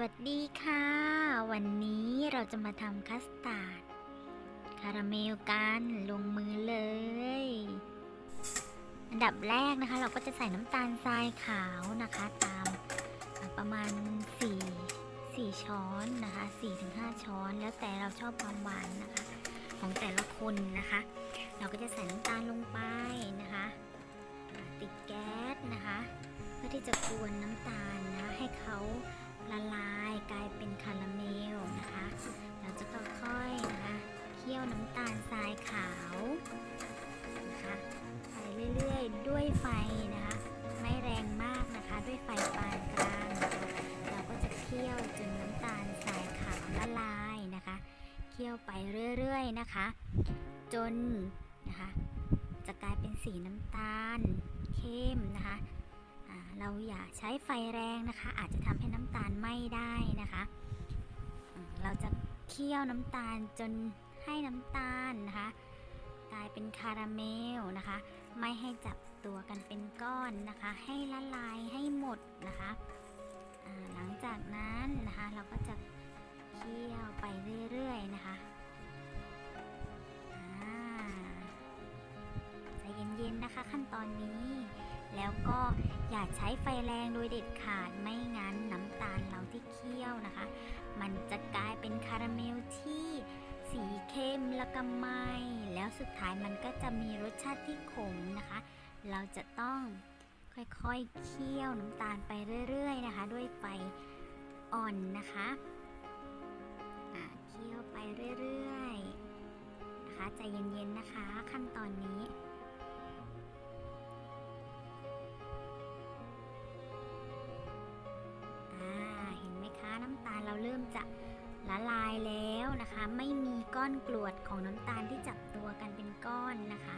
วัสดีค่ะ วันนี้เราจะมาทำคัสตาร์ดคาราเมลกันลงมือเลย อันดับแรกนะคะ เราก็จะใส่น้ำตาลทรายขาวนะคะ ตามประมาณ 4 4 ช้อนนะคะ4-5 ช้อน แล้วแต่เราชอบความหวานนะคะ ของแต่ละคนนะคะ เราก็จะใส่น้ำตาลลงไปนะคะ ติดแก๊สนะคะ เพื่อที่จะกวนน้ำตาลนะให้เขา ละลายกลายเป็นคาราเมลนะคะ เราจะค่อยๆนะคะเคี่ยวน้ำตาลทรายขาวนะคะไปเรื่อยๆ ด้วยไฟนะคะ ไม่แรงมากนะคะด้วยไฟปานกลางะะเราก็จะเคี่ยวจนน้ำตาลทรายขาวละลายนะคะเคี่ยวไปเรื่อยๆนะคะ จนนะคะจะกลายเป็นสีน้ำตาลเข้มนะคะ เราอย่าใช้ไฟแรงนะคะ อาจจะทำให้น้ำตาลไหม้ได้นะคะ เราจะเคี่ยวน้ำตาลจนให้น้ำตาลนะคะกลายเป็นคาราเมลนะคะ ไม่ให้จับตัวกันเป็นก้อนนะคะ ให้ละลายให้หมดนะคะหลังจากนั้นนะคะเราก็จะเคี่ยวไปเรื่อยๆนะคะใจเย็นๆนะคะขั้นตอนนี้แล้วก็ อย่าใช้ไฟแรงโดยเด็ดขาดไม่งั้นน้ำตาลเราที่เคี่ยวนะคะ มันจะกลายเป็นคาราเมลที่สีเข้มแล้วก็ไหมแล้วสุดท้ายมันก็จะมีรสชาติที่ขมนะคะ เราจะต้องค่อยๆเคี่ยวน้ำตาลไปเรื่อย ๆ นะคะ ด้วยไฟอ่อนนะคะเคี่ยวไปเรื่อยๆนะคะใจเย็นๆนะคะ ขั้นตอนนี้ ไม่มีก้อนกรวดของน้ำตาลที่จับตัวกันเป็นก้อนนะคะ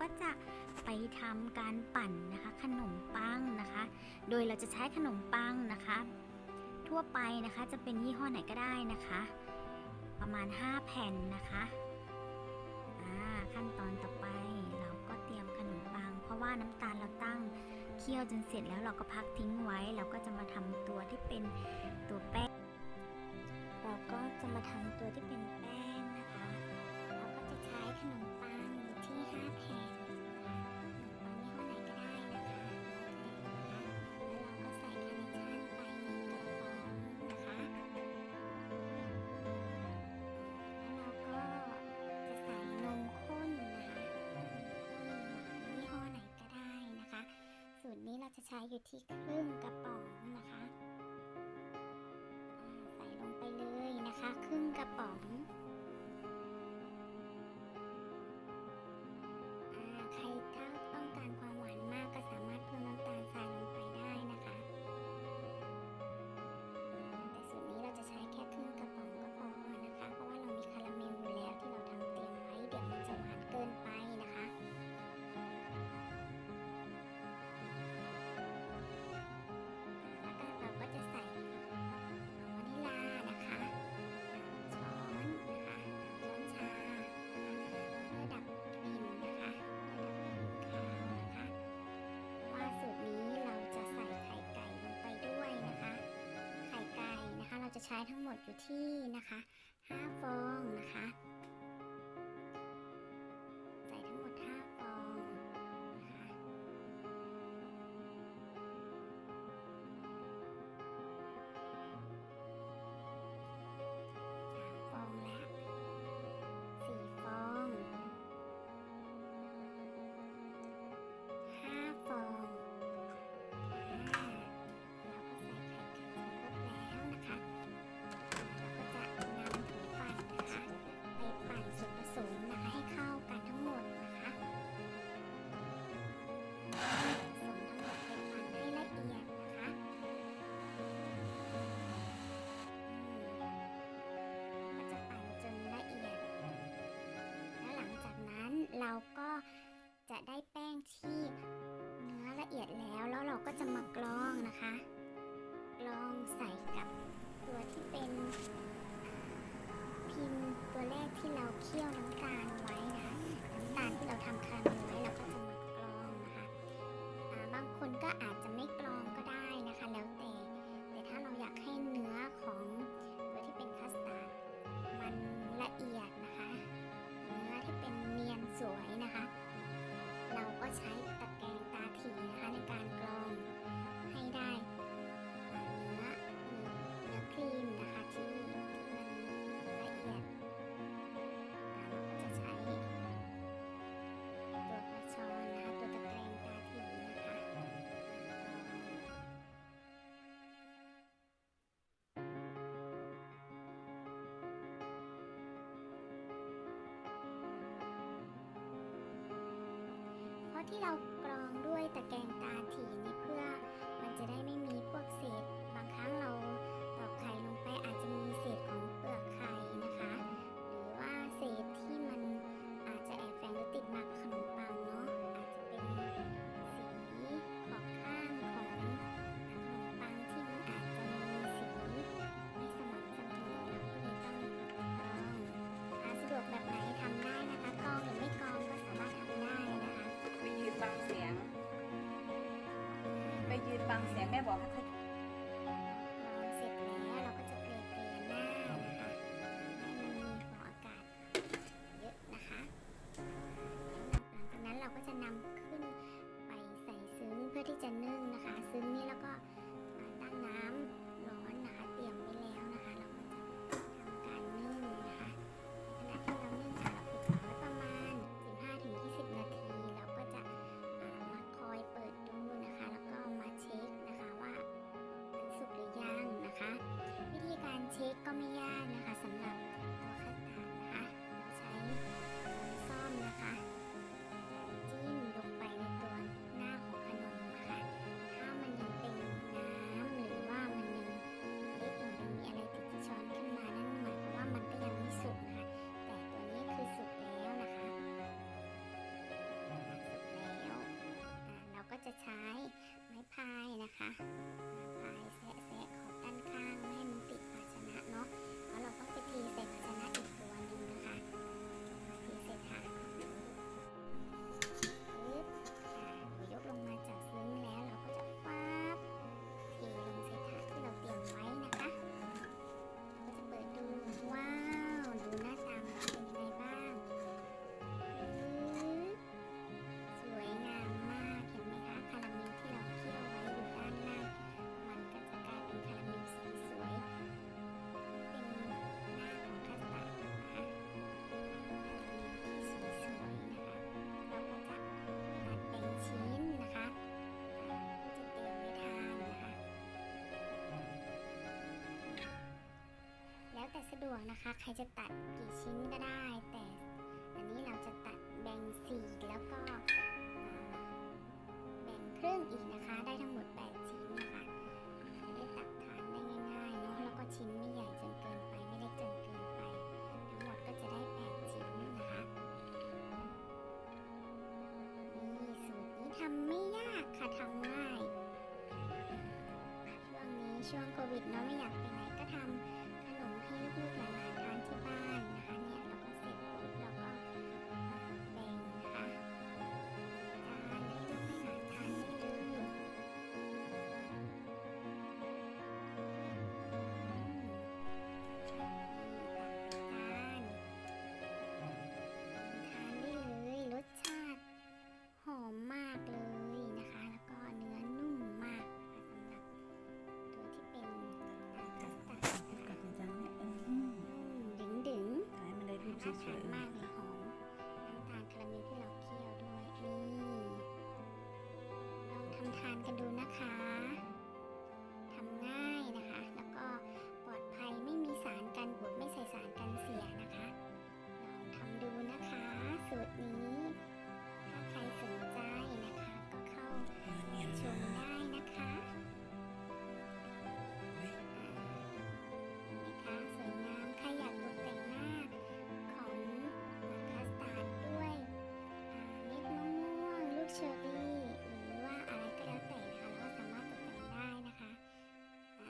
ก็จะไปทำการปั่นนะคะ ขนมปังนะคะ โดยเราจะใช้ขนมปังนะคะ ทั่วไปนะคะจะเป็นยี่ห้อไหนก็ได้นะคะ ประมาณ 5 แผ่นนะคะขั้นตอนต่อไปเราก็เตรียมขนมปัง เพราะว่าน้ำตาลเราตั้งเคี่ยวจนเสร็จแล้วเราก็พักทิ้งไว้ เราก็จะมาทำตัวที่เป็นตัวแป้ง เราก็จะมาทำตัวที่เป็นแป้งนะคะ เราก็จะใช้ขนม สูตรนี้เราจะใช้อยู่ที่ครึ่งกับ ใช้ทั้งหมดอยู่ที่นะคะ5ฟองนะคะ แป้งที่เนื้อละเอียดแล้วแล้วเราก็จะมากรองนะคะกรองใส่กับตัวที่เป็นพิมพ์ตัวแรกที่เราเคี่ยวน้ำตาลไว้นะน้ำตาลที่เราทำคาราเมล ที่เรากรองด้วยตะแกรงตาถี่นี่เพื่อมันจะได้ไม่ podcast กนะคะ ใครจะตัดกี่ชิ้นก็ได้ แต่อันนี้เราจะตัดแบ่งสี่แล้วก็แบ่งครึ่งอีกนะคะ ได้ทั้งหมด 8 ชิ้นนะคะะได้ตัดทานได้ง่ายๆเนาะแล้วก็ชิ้นไม่ใหญ่จนเกินไปไม่ได้จนเกินไป ทั้งหมดก็จะได้ 8 ชิ้นนะคะนี่สูตรนี้ทำไม่ยากค่ะทำง่ายช่วงนี้ช่วงโควิดเนาะไม่อยากไปไหนก็ทำ เรื่องหลายๆร้านที่บ้าน 同学。